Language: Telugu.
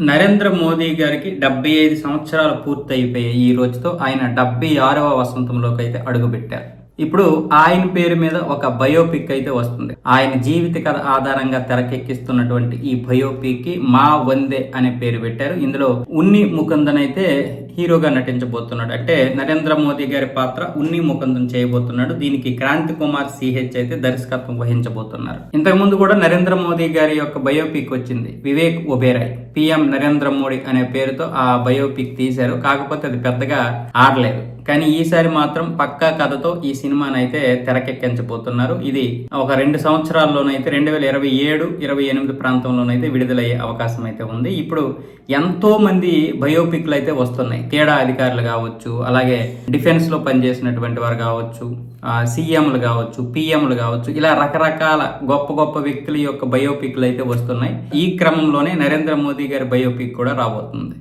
నరేంద్ర మోదీ గారికి డెబ్బై ఐదు సంవత్సరాలు పూర్తయిపోయాయి. ఈ రోజుతో ఆయన డెబ్బై ఆరవ వసంతంలోకి అయితే అడుగుపెట్టారు. ఇప్పుడు ఆయన పేరు మీద ఒక బయోపిక్ అయితే వస్తుంది. ఆయన జీవిత కథ ఆధారంగా తెరకెక్కిస్తున్నటువంటి ఈ బయోపిక్కి మా వందే అనే పేరు పెట్టారు. ఇందులో ఉన్ని ముకుందన్ అయితే హీరోగా నటించబోతున్నాడు. అంటే నరేంద్ర మోదీ గారి పాత్ర ఉన్ని ముఖందం చేయబోతున్నాడు. దీనికి క్రాంతి కుమార్ సిహెచ్ అయితే దర్శకత్వం వహించబోతున్నారు. ఇంతకు ముందు కూడా నరేంద్ర మోదీ గారి యొక్క బయోపిక్ వచ్చింది. వివేక్ ఒబేరాయ్ పిఎం నరేంద్ర మోడీ అనే పేరుతో ఆ బయోపిక్ తీశారు. కాకపోతే అది పెద్దగా ఆడలేదు. కానీ ఈసారి మాత్రం పక్కా కథతో ఈ సినిమాని అయితే తెరకెక్కించబోతున్నారు. ఇది ఒక రెండు సంవత్సరాల్లోనైతే రెండు వేల ఇరవై ఏడు ఇరవై ఎనిమిది ప్రాంతంలోనైతే విడుదలయ్యే అవకాశం అయితే ఉంది. ఇప్పుడు ఎంతో మంది బయోపిక్లు అయితే వస్తున్నాయి. తేడా అధికారులు కావచ్చు అలాగే డిఫెన్స్లో పనిచేసినటువంటి వారు కావచ్చు సీఎంలు కావచ్చు పిఎంలు కావచ్చు ఇలా రకరకాల గొప్ప గొప్ప వ్యక్తుల యొక్క బయోపిక్లు అయితే వస్తున్నాయి. ఈ క్రమంలోనే నరేంద్ర మోదీ గారి బయోపిక్ కూడా రాబోతుంది.